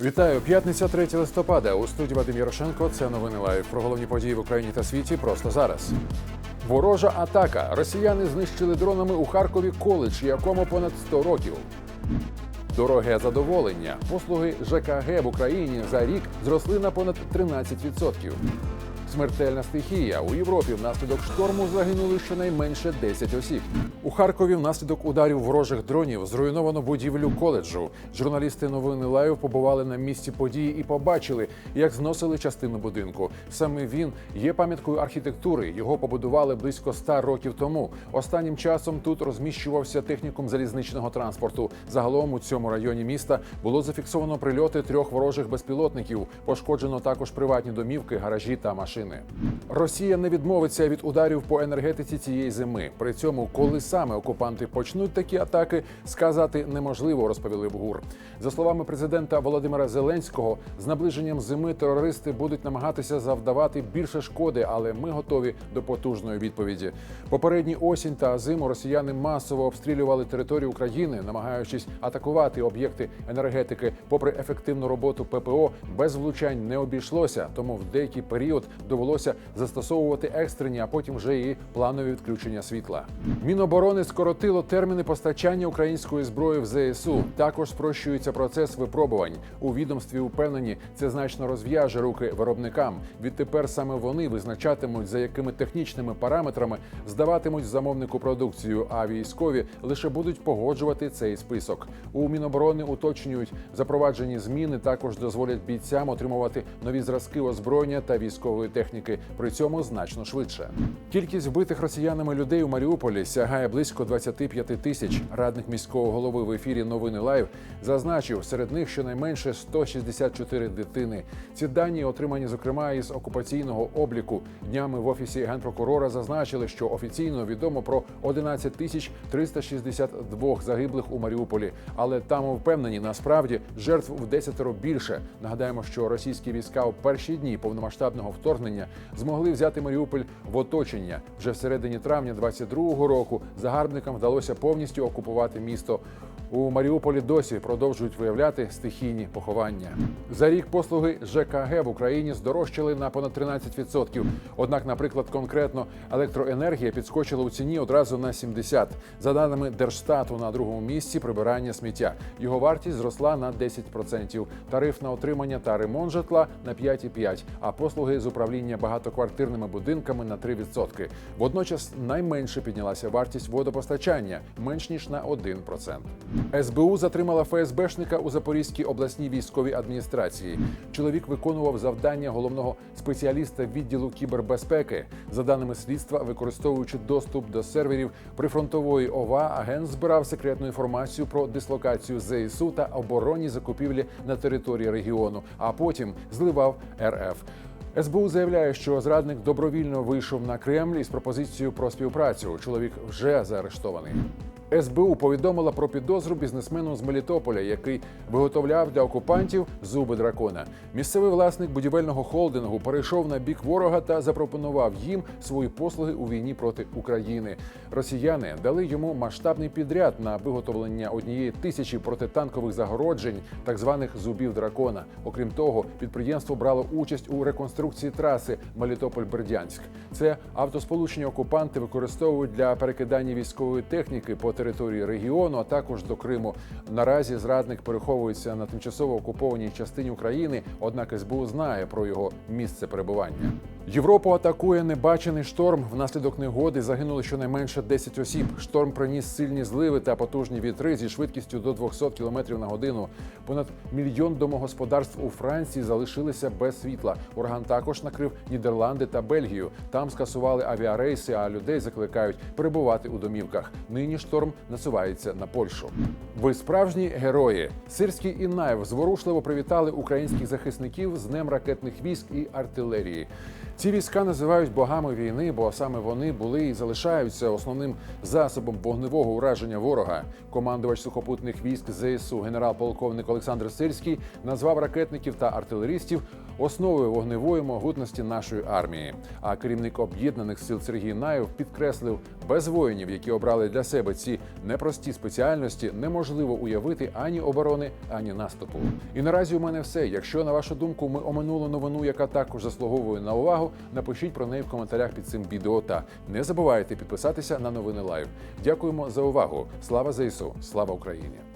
Вітаю, п'ятниця 3 листопада. У студії Вадим Ярошенко. Це новини лайв про головні події в Україні та світі просто зараз. Ворожа атака. Росіяни знищили дронами у Харкові коледж, якому понад 100 років. Дороге задоволення. Послуги ЖКГ в Україні за рік зросли на понад 13%. Смертельна стихія у Європі внаслідок шторму загинули щонайменше 10 осіб. У Харкові внаслідок ударів ворожих дронів зруйновано будівлю коледжу. Журналісти новини Лайв побували на місці події і побачили, як зносили частину будинку. Саме він є пам'яткою архітектури. Його побудували близько 100 років тому. Останнім часом тут розміщувався технікум залізничного транспорту. Загалом у цьому районі міста було зафіксовано прильоти трьох ворожих безпілотників. Пошкоджено також приватні домівки, гаражі та машини. Росія не відмовиться від ударів по енергетиці цієї зими. При цьому, коли саме окупанти почнуть такі атаки, сказати неможливо, розповіли в ГУР. За словами президента Володимира Зеленського, з наближенням зими терористи будуть намагатися завдавати більше шкоди, але ми готові до потужної відповіді. Попередні осінь та зиму росіяни масово обстрілювали територію України, намагаючись атакувати об'єкти енергетики. Попри ефективну роботу ППО, без влучань не обійшлося, тому в деякий період довелося застосовувати екстрені, а потім вже і планові відключення світла. Міноборони скоротило терміни постачання української зброї в ЗСУ. Також спрощується процес випробувань. У відомстві упевнені, це значно розв'яже руки виробникам. Відтепер саме вони визначатимуть, за якими технічними параметрами здаватимуть замовнику продукцію, а військові лише будуть погоджувати цей список. У Міноборони уточнюють, запроваджені зміни також дозволять бійцям отримувати нові зразки озброєння та військової техніки. При цьому значно швидше. Кількість вбитих росіянами людей у Маріуполі сягає близько 25 тисяч. Радник міського голови в ефірі Новини Лайв зазначив, серед них щонайменше 164 дитини. Ці дані отримані зокрема із окупаційного обліку. Днями в офісі генпрокурора зазначили, що офіційно відомо про 11 тисяч 362 загиблих у Маріуполі, але там впевнені насправді жертв в десятеро більше. Нагадаємо, що російські війська у перші дні повномасштабного вторгнення змогли взяти Маріуполь в оточення. Вже в середині травня 22-го року загарбникам вдалося повністю окупувати місто. У Маріуполі досі продовжують виявляти стихійні поховання. За рік послуги ЖКГ в Україні здорожчали на понад 13%. Однак, наприклад, конкретно електроенергія підскочила у ціні одразу на 70%. За даними Держстату, на другому місці прибирання сміття. Його вартість зросла на 10%. Тариф на отримання та ремонт житла на 5,5%, а послуги з управління багатоквартирними будинками на 3%. Водночас найменше піднялася вартість водопостачання менш ніж на 1%. СБУ затримала ФСБшника у Запорізькій обласній військовій адміністрації. Чоловік виконував завдання головного спеціаліста відділу кібербезпеки. За даними слідства, використовуючи доступ до серверів прифронтової ОВА, агент збирав секретну інформацію про дислокацію ЗСУ та оборонні закупівлі на території регіону, а потім зливав РФ. СБУ заявляє, що зрадник добровільно вийшов на Кремль із пропозицією про співпрацю. Чоловік вже заарештований. СБУ повідомила про підозру бізнесмену з Мелітополя, який виготовляв для окупантів зуби дракона. Місцевий власник будівельного холдингу перейшов на бік ворога та запропонував їм свої послуги у війні проти України. Росіяни дали йому масштабний підряд на виготовлення однієї тисячі протитанкових загороджень, так званих зубів дракона. Окрім того, підприємство брало участь у реконструкції траси Мелітополь-Бердянськ. Це автосполучення окупанти використовують для перекидання військової техніки по території регіону, а також до Криму. Наразі зрадник переховується на тимчасово окупованій частині України, однак СБУ знає про його місце перебування. Європу атакує небачений шторм. Внаслідок негоди загинули щонайменше 10 осіб. Шторм приніс сильні зливи та потужні вітри зі швидкістю до 200 км на годину. Понад мільйон домогосподарств у Франції залишилися без світла. Ураган також накрив Нідерланди та Бельгію. Там скасували авіарейси, а людей закликають перебувати у домівках. Нині шторм насувається на Польщу. Ви справжні герої. Сирський і Наєв зворушливо привітали українських захисників з Днем ракетних військ і артилерії. Ці війська називають богами війни, бо саме вони були і залишаються основним засобом вогневого ураження ворога. Командувач сухопутних військ ЗСУ генерал-полковник Олександр Сирський назвав ракетників та артилерістів основою вогневої могутності нашої армії. А керівник об'єднаних сил Сергій Наєв підкреслив, без воїнів, які обрали для себе ці непрості спеціальності, неможливо уявити ані оборони, ані наступу. І наразі у мене все. Якщо на вашу думку ми оминули новину, яка також заслуговує на увагу, напишіть про неї в коментарях під цим відео. Та не забувайте підписатися на новини Лайв. Дякуємо за увагу. Слава ЗСУ! Слава Україні!